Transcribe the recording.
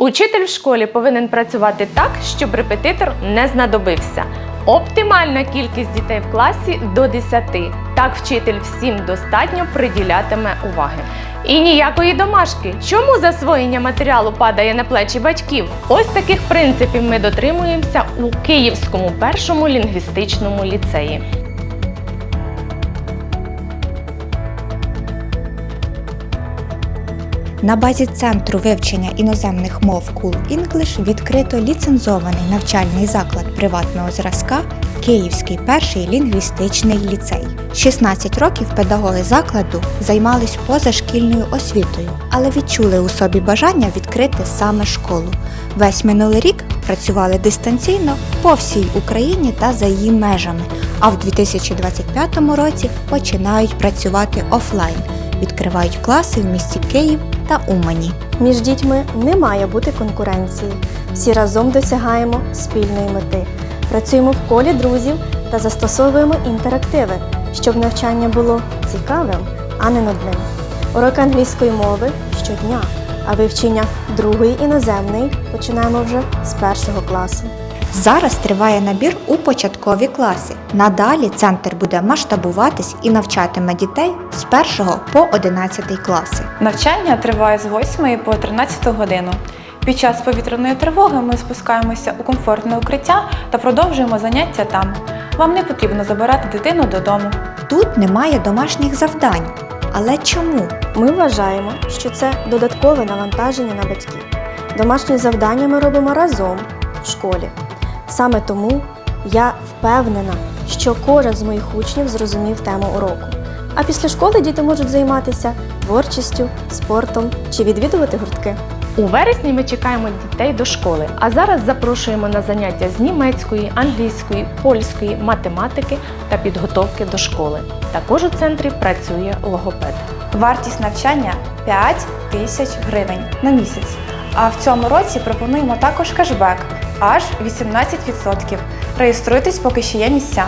Учитель в школі повинен працювати так, щоб репетитор не знадобився. Оптимальна кількість дітей в класі до 10. Так вчитель всім достатньо приділятиме уваги. І ніякої домашки. Чому засвоєння матеріалу падає на плечі батьків? Ось таких принципів ми дотримуємося у Київському першому лінгвістичному ліцеї. На базі Центру вивчення іноземних мов Cool English відкрито ліцензований навчальний заклад приватного зразка Київський перший лінгвістичний ліцей. 16 років педагоги закладу займались позашкільною освітою, але відчули у собі бажання відкрити саме школу. Весь минулий рік працювали дистанційно по всій Україні та за її межами, а в 2025 році починають працювати офлайн відкривають класи в місті Київ та Умані. Між дітьми не має бути конкуренції. Всі разом досягаємо спільної мети. Працюємо в колі друзів та застосовуємо інтерактиви, щоб навчання було цікавим, а не нудним. Уроки англійської мови щодня, а вивчення другої іноземної починаємо вже з першого класу. Зараз триває набір у початкові класи. Надалі центр буде масштабуватись і навчатиме дітей з 1 по 11 класи. Навчання триває з 8 по 13 годину. Під час повітряної тривоги ми спускаємося у комфортне укриття та продовжуємо заняття там. Вам не потрібно забирати дитину додому. Тут немає домашніх завдань. Але чому? Ми вважаємо, що це додаткове навантаження на батьків. Домашні завдання ми робимо разом в школі. Саме тому я впевнена, що кожен з моїх учнів зрозумів тему уроку. А після школи діти можуть займатися творчістю, спортом чи відвідувати гуртки. У вересні ми чекаємо дітей до школи, а зараз запрошуємо на заняття з німецької, англійської, польської, математики та підготовки до школи. Також у центрі працює логопед. Вартість навчання 5 тисяч гривень на місяць. А в цьому році пропонуємо також кешбек аж 18%. Реєструйтесь, поки ще є місця.